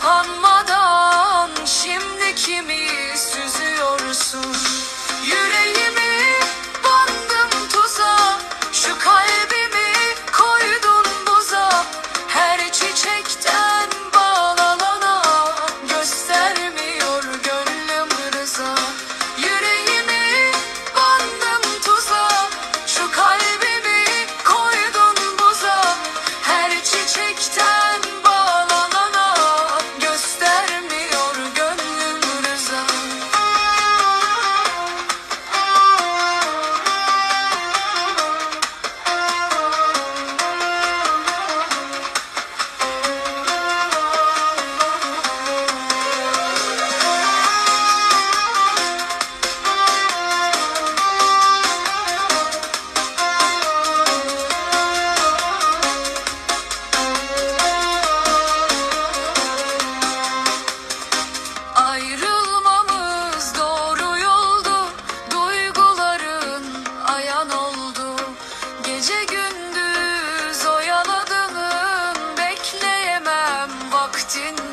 kapanmadan şimdi kimi süzüyorsun? Yüreğimi didn't